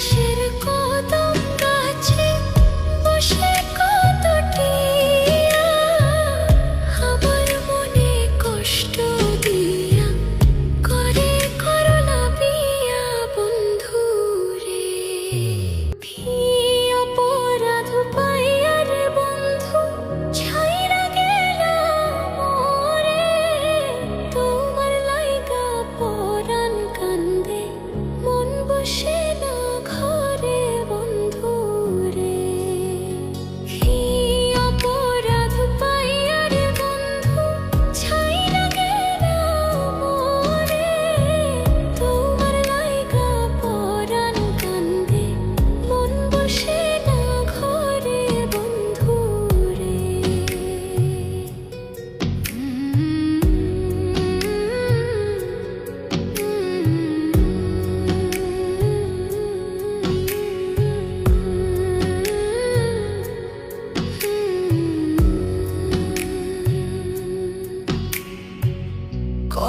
细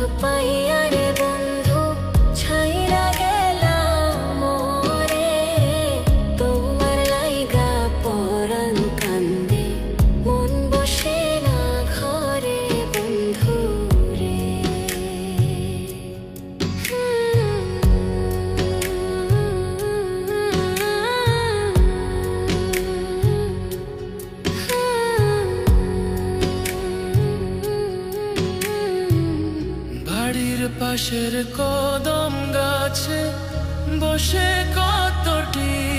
Pai, Pai, পাশের কদম গাছে বসে কতটি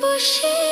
不是。